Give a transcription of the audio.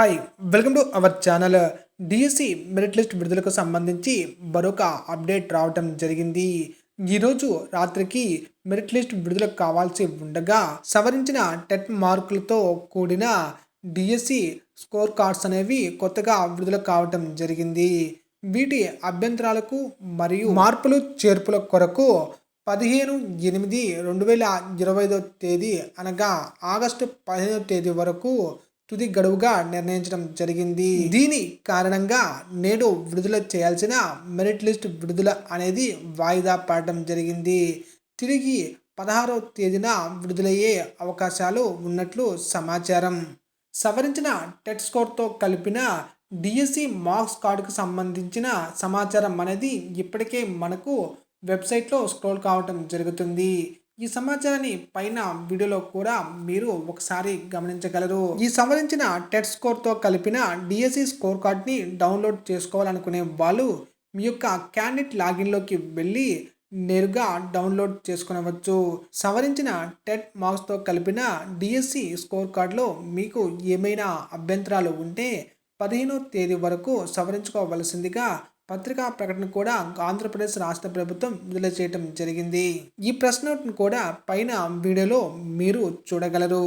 Hi welcome to our channel DSC merit list విడుదలకు సంబంధించి మరొక అప్డేట్ రావటం జరిగింది. ఈరోజు రాత్రికి మెరిట్ లిస్ట్ విడుదల కావాల్సి ఉండగా సవరించిన టెట్ మార్కులతో కూడిన డిఎస్సి స్కోర్ కార్డ్స్ అనేవి కొత్తగా విడుదల కావటం జరిగింది. వీటి అభ్యంతరాలకు మరియు మార్పులు చేర్పుల కొరకు పదిహేను ఎనిమిది రెండు వేల ఇరవై ఐదో తేదీ అనగా ఆగస్టు పదిహేనో తేదీ వరకు తుది గడువుగా నిర్ణయించడం జరిగింది. దీని కారణంగా నేడు విడుదల చేయాల్సిన మెరిట్ లిస్ట్ విడుదల అనేది వాయిదా పడటం జరిగింది. తిరిగి పదహారో తేదీన విడుదలయ్యే అవకాశాలు ఉన్నట్లు సమాచారం. సవరించిన టెట్ స్కోర్తో కలిపిన డిఎస్సి మార్క్స్ కార్డుకు సంబంధించిన సమాచారం అనేది ఇప్పటికే మనకు వెబ్సైట్లో స్క్రోల్ కావటం జరుగుతుంది. ఈ సమాచారాన్ని పైన వీడియోలో కూడా మీరు ఒకసారి గమనించగలరు. ఈ సవరించిన టెట్ స్కోర్తో కలిపిన డిఎస్సి స్కోర్ కార్డ్ని డౌన్లోడ్ చేసుకోవాలనుకునే వాళ్ళు మీ యొక్క క్యాండిడేట్ లాగిన్లోకి వెళ్ళి నేరుగా డౌన్లోడ్ చేసుకునవచ్చు. సవరించిన టెట్ మార్క్స్తో కలిపిన డిఎస్సి స్కోర్ కార్డులో మీకు ఏమైనా అభ్యంతరాలు ఉంటే పదిహేనో తేదీ వరకు సవరించుకోవలసిందిగా పత్రికా ప్రకటన కూడా ఆంధ్రప్రదేశ్ రాష్ట్ర ప్రభుత్వం విడుదల చేయటం జరిగింది. ఈ ప్రశ్న కూడా పైన వీడియోలో మీరు చూడగలరు.